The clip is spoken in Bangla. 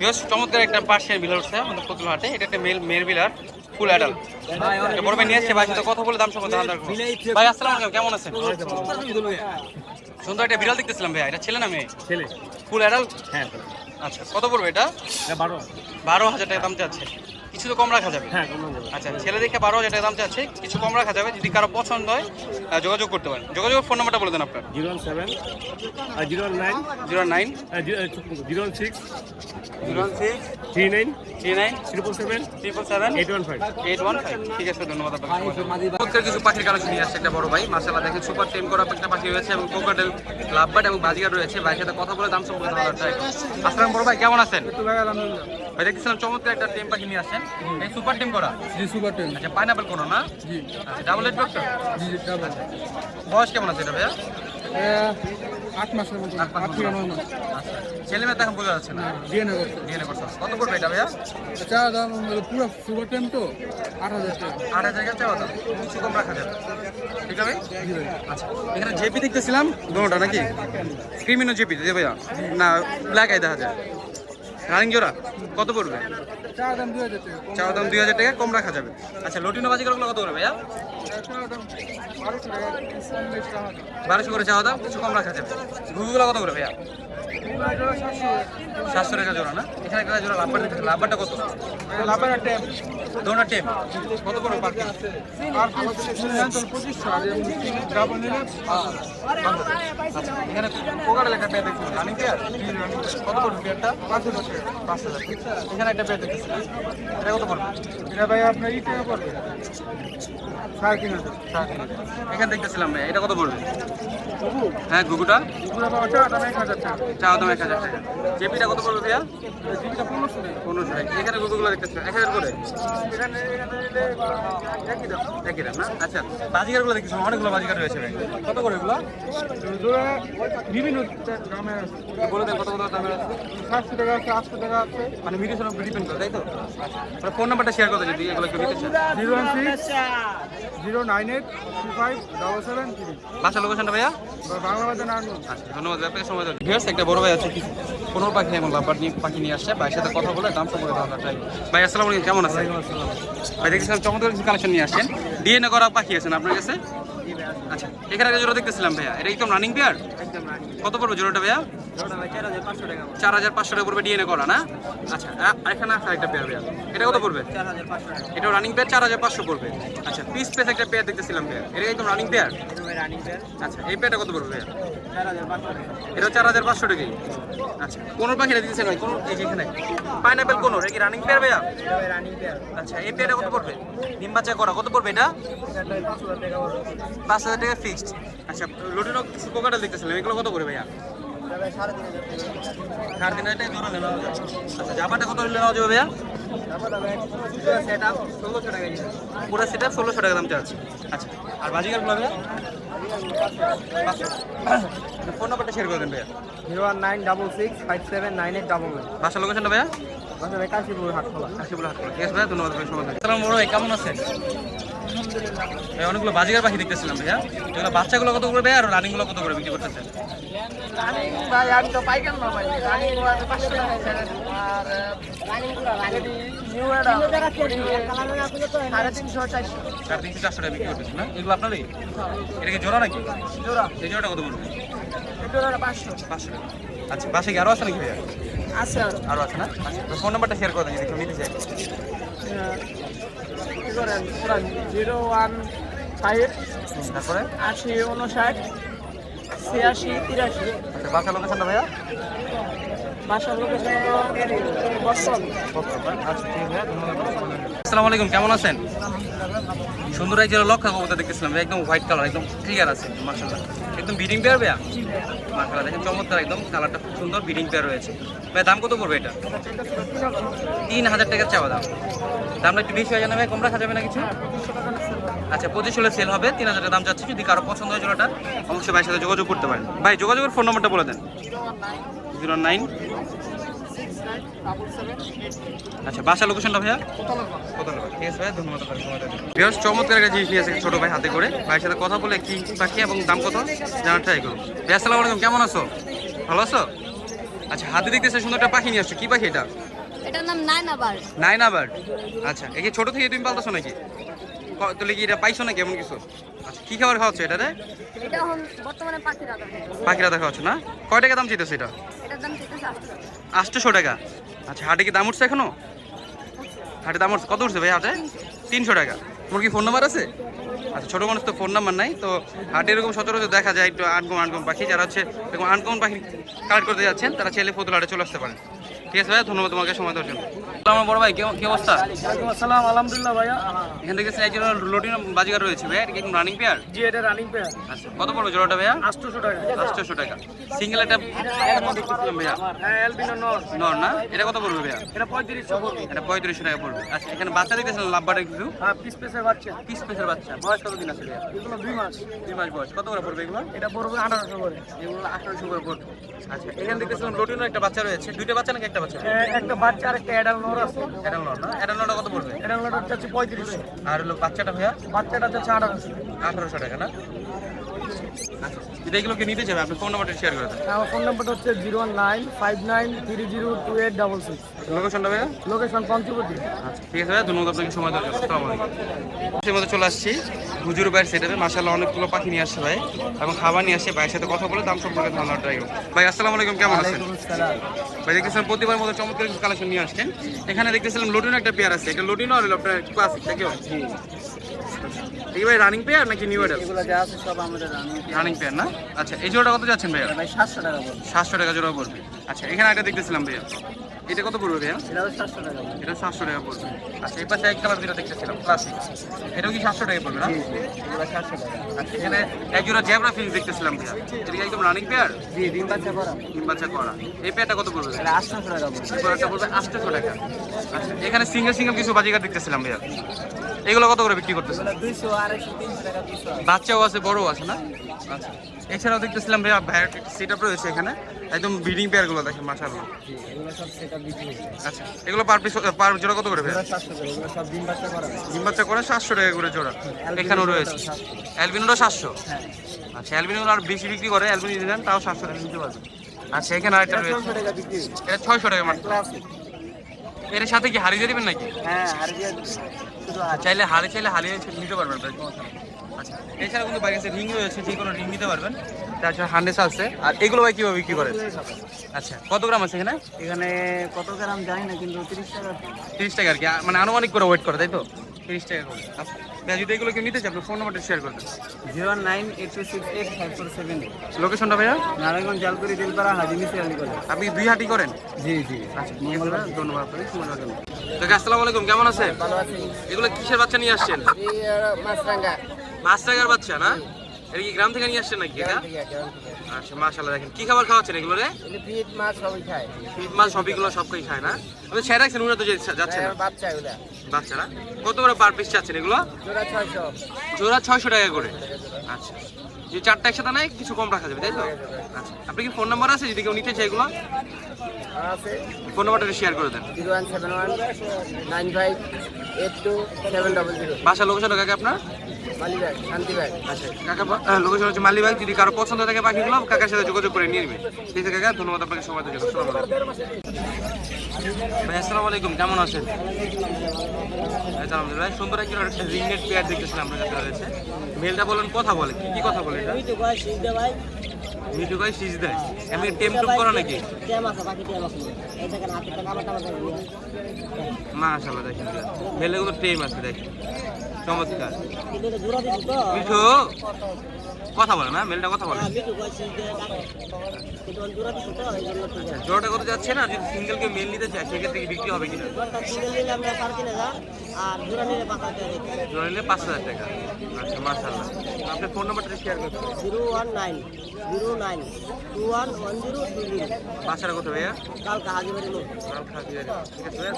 বেশ চমৎকার একটা পার্সিয়ান বিলার উঠছে আমাদের ফতুল হাটে এটা একটা মেল মেল বিলার ফুল অ্যাডাল বড় ভাই নিয়ে এসছে ভাই সাথে কথা বলে দাম সম্বন্ধে ভাই আসসালাম আলাইকুম কেমন আছেন? সুন্দর একটা বিড়াল দেখতেছিলাম ভাইয়া এটা ছেলে না মেয়ে? ছেলে। ফুল অ্যাডাল হ্যাঁ আচ্ছা কত পড়বে এটা বারো। বারো হাজার টাকা দাম চাচ্ছে। কিছু তো কম রাখা যাবে। হ্যাঁ আচ্ছা ছেলে দেখে বারো হাজার টাকা দাম চাচ্ছে কিছু কম রাখা যাবে যদি কারও পছন্দ হয় যোগাযোগ করতে পারেন। যোগাযোগের ফোন নাম্বারটা বলে দেন আপনার। Zero one seven zero nine zero nine. Zero six zero six three nine three nine triple seven triple seven eight one five. Eight one five. ঠিক আছে ধন্যবাদ চমৎকার কিছু পাখির কালেকশন নিয়ে আসছে একটা বড় ভাই। মাসালা দেখেন সুপার টেম করা একটা পাখি রয়েছে এবং কোকাটেল লাভবার্ড এবং বাজিগার রয়েছে। ভাইয়ের সাথে কথা বলে দাম সম্পর্কে আসসালাম বড় ভাই কেমন আছেন? ভাই দেখছিলাম চমৎকার একটা টেম পাখি নিয়ে আসছেন। এই সুপার টেম করা? জি সুপার টেন আচ্ছা পাইনাপেল কোনো না? জি। আচ্ছা ডাবল এইট ডক্টর জি জি ডাবল বয়স কেমন আছে এটা ভাইয়া? আট মাসের মতো। আট মাস আট থেকে নয় মাস। আচ্ছা ছেলে মেয়ে তো বোঝা যাচ্ছে না। ডিএনএ করছে। ডিএনএ করছে। কত পড়বে এটা ভাইয়া? চা দাম পুরো সুপার তো আট হাজার টাকা। আট হাজার টাকা চাওয়া দাম। কিছু কম রাখা যাবে। ঠিক আছে ভাই? আচ্ছা এখানে জেপি দেখতেছিলাম দুটোটা নাকি? ক্রিমিনো জেপি ভাইয়া। না ব্ল্যাক আই দেখা যায়। রানিং জোড়া কত পড়বে? চা দাম দুই হাজার টাকা। কম রাখা যাবে। আচ্ছা লটিনো বাজি কত করে ভাইয়া? বারোশো করে চাওয়া দাম কিছু কম রাখা যাবে। ঘুঘুগুলো কত করে ভাইয়া? সাতশো টাকা জোড়া না? এখানে একটা জোড়া লাভবার লাভবারটা কত? লাভের একটা দোনা টেপ কত আচ্ছা এখানে কোকাটা লেখা পেয়ে দেখছি কত পড়বে পেয়ারটা পাঁচ হাজার এখানে একটা পেয়ার দেখতেছি। এটা কত পড়বে? এটা ভাই আপনার ই টাকা পড়বে। সাড়ে তিন হাজার। এখানে দেখতেছিলাম ভাই, এটা কত পড়বে? হ্যাঁ ঘুঘুটা? চা দাম এক হাজার টাকা। জেপিটা কত পড়বে ভাইয়া? পনেরোশো টাকা। এখানে ঘুঘুগুলো দেখতেছিলাম এক হাজার করে? একই দাম। না? আচ্ছা বাজিকারগুলো দেখতেছিলাম অনেকগুলো বাজিকার রয়েছে কত করে এগুলো? বিভিন্ন দামে আছে। বলে দেন কত কত দামের আছে। সাতশো টাকা আছে আটশো টাকা আছে। মানে মিডিয়ার উপর ডিপেন্ড করে তাই তো? আচ্ছা ফোন নাম্বারটা শেয়ার করতে যদি এগুলো কেউ নিতে চান zero one six zero nine eight two five double seven three. লোকেশনটা ভাইয়া? বাংলা বাজার নারায়ণ ধন্যবাদ আপনাকে সময় দেওয়ার জন্য। একটা বড় ভাই আছে কিছু পনেরো পাখি এবং লাভবার নিয়ে পাখি নিয়ে আসছে। ভাইয়ের সাথে কথা বলে দাম সম্পর্কে ধারণা চাই। ভাই আসসালামু আলাইকুম কেমন আছেন? ভাই দেখছিলাম চমৎকার কিছু কালেকশন নিয়ে আসছেন। ডিএনএ করা পাখি আছেন আপনার কাছে? আচ্ছা এখানে একটা জোড়া দেখতেছিলাম ভাইয়া এটা একদম রানিং পেয়ার কত পড়বে জোড়াটা ভাইয়া? চার হাজার পাঁচশো টাকা পড়বে। ডিএনএ করা না? আচ্ছা এখানে আছে একটা পেয়ার ভাইয়া এটা কত পড়বে? এটা রানিং পেয়ার চার হাজার পাঁচশো পড়বে। আচ্ছা পিস পেস একটা পেয়ার দেখতেছিলাম পেয়ার এটা একদম রানিং পেয়ার আচ্ছা এই পেয়ারটা কত পড়বে? এটা চার হাজার পাঁচশো টাকাই। আচ্ছা কোন পাখিটা দিতেছেন ভাই কোন এই যে এখানে। পাইনাপেল কোন এটা কি রানিং পেয়ার ভাইয়া? আচ্ছা এই পেয়ারটা কত পড়বে? ডিম বাচ্চা করা কত পড়বে এটা? পাঁচ হাজার টাকা ফিক্সড আচ্ছা লুটিনো কিছু কোকাটা দেখতেছিলাম এগুলো কত করে ভাইয়া? সাড়ে তিন হাজার টাকা জোড়া নেওয়া আচ্ছা জামাটা কত নেওয়া যাবে ভাইয়া পুরো সেট ষোলোশো টাকা দাম চাচ্ছে আচ্ছা আর বাজিকারগুলো ভাইয়া ফোন নাম্বারটা শেয়ার করে দেন ভাইয়া zero one nine double six five seven nine eight double বাসা লোকেশনটা ভাইয়া বাজার কাশিপুর হাট খোলা কাশিপুর হাট ঠিক আছে ভাইয়া ধন্যবাদ ভাই ভাই কেমন আছেন ভাই অনেকগুলো বাজিকার পাখি দেখতেছিলাম ভাইয়া। এগুলো বাচ্চাগুলো কত করে ভাইয়া আর রানিংগুলো কত করে বিক্রি করতেছেন টাকা আর তিনশো চারশো টাকা বিক্রি করতেছেন না? এগুলো আপনারই? এটা কি জোড়া নাকি? জোড়া। এই জোড়াটা কত পড়বে? জোড়া পাঁচশো। পাঁচশো টাকা। আচ্ছা বাসে কি আরও আছে নাকি ভাইয়া? আছে আর। আরও আছে না? ফোন নাম্বারটা শেয়ার করে দেন যদি কেউ নিতে কি করেন। জিরো ওয়ান ফাইভ তারপরে? আশি উনষাট। ছিয়াশি তিরাশি। আচ্ছা বাসা লোকেশনটা ভাইয়া? বাসার লোকেশন বর্ষণ আসসালামু আলাইকুম কেমন আছেন? সুন্দর এক লক্ষা কবুতর দেখতেছিলাম একদম হোয়াইট কালার একদম ক্লিয়ার আছে মার্শাল্লাহ একদম বিডিং পেয়ার ভাইয়া? মার্শাল্লাহ দেখেন চমৎকার একদম কালারটা খুব সুন্দর বিডিং পেয়ার রয়েছে। ভাই দাম কত পড়বে এটা? তিন হাজার টাকার চাওয়া দাম। দামটা একটু বেশি হয়ে যাবে ভাই কম রাখা যাবে না কিছু? আচ্ছা পঁচিশ হলে সেল হবে তিন হাজার টাকা দাম চাচ্ছি যদি কারও পছন্দ হয় জোড়াটা অবশ্যই ভাইয়ের সাথে যোগাযোগ করতে পারেন। ভাই যোগাযোগের ফোন নম্বরটা বলে দেন। জিরো নাইন আচ্ছা বাসা লোকেশনটা ভাইয়া? ঠিক আছে ভাই ধন্যবাদ। বেশ চমৎকার একটা জিনিস নিয়ে এসেছে ছোট ভাই হাতে করে। ভাইয়ের সাথে কথা বলে কি পাখি এবং দাম কত জানার ট্রাই করুন। ভাই আসসালামু আলাইকুম কেমন আছো? ভালো আছো? আচ্ছা হাতে দেখতেছে সুন্দর একটা পাখি নিয়ে আসছো। কি পাখি এটা? এটার নাম নাইন আবার নাইন আবার আচ্ছা একে ছোট থেকে তুমি পালতেছো নাকি? তাহলে কি এটা পাইছো নাকি এমন কিছু? আচ্ছা কি খাবার খাওয়াচ্ছ এটা রে? এটা এখন বর্তমানে পাখিরা দেখা হচ্ছে না? কয় টাকা দাম চাইতেছে এটা? এটার দাম চেয়েছে আটশো আটশোশো টাকা। আচ্ছা হাটে কি দাম উঠছে এখনও? হাটে দাম উঠছে। কত উঠছে ভাই হাটে? তিনশো টাকা। তোমার কি ফোন নাম্বার আছে? আচ্ছা ছোটো মানুষ তো ফোন নাম্বার নাই তো হাটে এরকম সচরাচর দেখা যায় একটু আনকম আনকম পাখি যারা হচ্ছে এরকম আনকম পাখি কালেক্ট করতে যাচ্ছেন তারা ছেলে ফতুল হাটে চলে আসতে পারেন। ঠিক আছে ভাই ধন্যবাদ তোমাকে সময় দেওয়ার জন্য। আমার বড় ভাই কেমন- কি অবস্থা? আসসালাম আলহামদুলিল্লাহ ভাইয়া। এখান থেকে একজন লোটিন বাজিগার রয়েছে ভাই এটা কি রানিং পেয়ার জি এটা রানিং পেয়ার আচ্ছা কত পড়বে জোড়াটা ভাইয়া? আটশোশো টাকা। আটশোশো টাকা। সিঙ্গেল একটা দেখতেছিলাম ভাইয়া? হ্যাঁ অ্যালবিনো নর নর না? এটা কত পড়বে ভাইয়া? এটা পঁয়ত্রিশশো পড়বে। এটা পঁয়ত্রিশশো টাকা পড়বে। আচ্ছা এখানে বাচ্চা দেখতেছিলাম লাভবাটা কিছু? হ্যাঁ পিস পিসের বাচ্চা। পিস পিসের বাচ্চা। বয়স কত দিন আছে ভাইয়া? এগুলো দুই মাস। দুই মাস বয়স। কত করে পড়বে এগুলো? এটা পড়বে করে। এগুলো আঠারোশো করে পড়বে। আচ্ছা এখানে দেখতেছিলাম লোটিনো একটা বাচ্চা রয়েছে। দুইটা বাচ্চা নাকি একটা বাচ্চা। একটা বাচ্চা আর একটা অ্যাডাল নর আছে। এটা নর না? এটা নরটা কত পড়বে? অ্যাডাল নর হচ্ছে পঁয়ত্রিশশো। আর হলো বাচ্চাটা ভাইয়া? বাচ্চাটা হচ্ছে আঠারোশো। আঠারোশো টাকা না? আচ্ছা যদি এগুলোকে নিতে চাবে আপনি ফোন নাম্বারটা শেয়ার করে দেন। আমার ফোন নাম্বারটা হচ্ছে zero nine five nine three zero two eight double six. লোকেশনটা ভাইয়া? লোকেশন পঞ্চবতী আচ্ছা ঠিক আছে ভাই ধন্যবাদ আপনাকে সময় দেওয়ার জন্য। আসসালামু আলাইকুম। সে মধ্যে চলে আসছি। হুজুর ভাইয়ের সেটাতে মাসাল্লাহ অনেকগুলো পাখি নিয়ে আসছে ভাই। এবং খাবার নিয়ে আসছে ভাইয়ের সাথে কথা বলে দাম সম্পর্কে ধারণা ট্রাই ভাই আসসালামু আলাইকুম কেমন আছেন? ভাই দেখতেছিলাম প্রতিবার মতো চমৎকার কিছু কালেকশন নিয়ে আসছেন। এখানে দেখতেছিলাম লোটিনো একটা পেয়ার আছে। এটা লোটিনো আর আপনার ক্লাসিক তাই রানিং পেয়ার নাকি নিউ এডাল এগুলো যা আছে সব আমাদের রানিং রানিং পেয়ার না? আচ্ছা এই জোড়াটা কত যাচ্ছেন ভাইয়া? ভাই সাতশো টাকা সাতশো টাকা জোড়া পড়বে আচ্ছা এখানে একটা দেখতেছিলাম ভাইয়া। এটা কত পড়বে ভাইয়া? টাকা এটা সাতশো টাকা পড়বে। আচ্ছা এই পাশে এক কালার যেটা দেখতেছিলাম ক্লাসিক এটাও কি সাতশো টাকা পড়বে না? টাকা। আচ্ছা এখানে এক জোড়া ফিল্ম দেখতেছিলাম ভাইয়া। এটা কি একদম রানিং পেয়ার জি ডিম বাচ্চা করা। তিন বাচ্চা করা। এই পেয়ারটা কত পড়বে? এটা আটশো টাকা পড়বে। এই পেয়ারটা পড়বে আটশোশো টাকা। আচ্ছা এখানে সিঙ্গেল সিঙ্গেল কিছু বাজিকার দেখতেছিলাম ভাইয়া। এগুলো কত করে বিক্রি করতেছেন? টাকা দুইশো বাচ্চাও আছে বড়ও আছে না? আচ্ছা। এছাড়াও দেখতেছিলাম ভাইয়া ভাইয়ের সেট আপ রয়েছে এখানে। একদম ব্রিডিং পেয়ারগুলো দেখেন মাসাল্লাহ জি এগুলো সব সেটা বিক্রি হচ্ছে আচ্ছা এগুলো পার পিস পার জোড়া কত করে ভাইয়া? এগুলো সাতশো করে এগুলো সব ডিম বাচ্চা করা ডিম বাচ্চা করে সাতশো টাকা করে জোড়া। এখানেও রয়েছে। অ্যালবিনোটা সাতশো? হ্যাঁ আচ্ছা অ্যালবিনোগুলো আর বেশি বিক্রি করে অ্যালবিনো দিলেন তাও সাতশো টাকা নিতে পারবে আচ্ছা এখানে আরেকটা রয়েছে। ছশো টাকা বিক্রি এটা ছয়শো টাকা মাত্র। এর সাথে কি হারিয়ে দেবেন নাকি? হ্যাঁ দিয়ে শুধু চাইলে হারিয়ে চাইলে হারিয়ে নিতে পারবেন এছাড়া কিন্তু রিং রয়েছে যে কোনো রিং নিতে পারবেন। তাছাড়া হান্ডেস আছে। আর এগুলো ভাই কীভাবে বিক্রি করেন? আচ্ছা কত গ্রাম আছে এখানে? এখানে কত গ্রাম জানি না কিন্তু তিরিশ টাকা। তিরিশ টাকা আর কি। মানে আনুমানিক করে ওয়েট করে তাই তো? তিরিশ টাকা করে। আচ্ছা যদি এগুলো কেউ নিতে চাই আপনি ফোন নাম্বারটা শেয়ার করবেন zero nine eight two six eight five four seven লোকেশনটা ভাইয়া? নারায়ণগঞ্জ জালকুড়ি দিলপাড়া হাজি মিসিয়ালি কলেজ আপনি দুই হাটি করেন? জি জি। আচ্ছা ধন্যবাদ আপনাকে সময় জন্য। আসসালামু আলাইকুম কেমন আছেন? ভালো আছি। এগুলো কিসের বাচ্চা নিয়ে আসছেন? মাছরাঙ্গা পাঁচ টাকার বাচ্চা না? এটা কি গ্রাম থেকে নিয়ে আসছেন নাকি এটা? আচ্ছা মাশাআল্লাহ দেখেন। কি খাবার খাওয়াচ্ছেন এগুলো রে? পিট মাছ সবই খায়। ফিট মাছ সবইগুলো সবকেই খায় না? আপনি ছেড়ে রাখছেন উনি তো যাচ্ছে না। বাচ্চা এগুলা। বাচ্চা না? কত করে পার পিস চাচ্ছেন এগুলো? জোড়া ছয়শো। জোড়া ছয়শো টাকা করে। আচ্ছা। যে চারটা একসাথে নাই কিছু কম রাখা যাবে তাই তো? আচ্ছা। আপনি কি ফোন নাম্বার আছে? যদি কেউ নিতে চাই এগুলো? আছে। ফোন নাম্বারটা শেয়ার করে দেন। Zero one seven one nine five eight two seven double zero. বাসা লোকেশন কাকে আপনার? মালিবাগ শান্তিবাগ। আচ্ছা কাকা লোকেশন হচ্ছে মালিবাগ। যদি কারও পছন্দ থাকে পাখিগুলো কাকার সাথে যোগাযোগ করে নিয়ে নেবেন ঠিক আছে কাকা ধন্যবাদ আপনাকে সময় দেওয়ার জন্য। ভাই আসসালামু আলাইকুম কেমন আছেন? আলহামদুলিল্লাহ ভাই সুন্দর একটা রিংনেট পেয়ার দেখতেছিলাম আপনার কাছে রয়েছে মেলটা বলেন কথা বলে। কি কি কথা বলে এটা? মিঠু ভাই সিজ দেয় এমনি টেম টুম করা নাকি? মাশাআল্লাহ দেখেন। মেলে কিন্তু টেম আছে দেখেন। চমৎকার। মিঠু, কথা বলে না, মেলটা কথা বলে। জোড়াটা কত যাচ্ছে না? যদি সিঙ্গেল কেউ মেল নিতে চায়, সেক্ষেত্রে বিক্রি হবে কিনা? জোড়া নিলে পাঁচ হাজার টাকা। আচ্ছা মাশাআল্লাহ। আপনার ফোন নাম্বারটা শেয়ার করতে zero one nine zero nine two one one zero two zero বাসাটা কোথায় ভাইয়া কালকা হাজিবাড়ি লোক ঠিক আছে ভাইয়া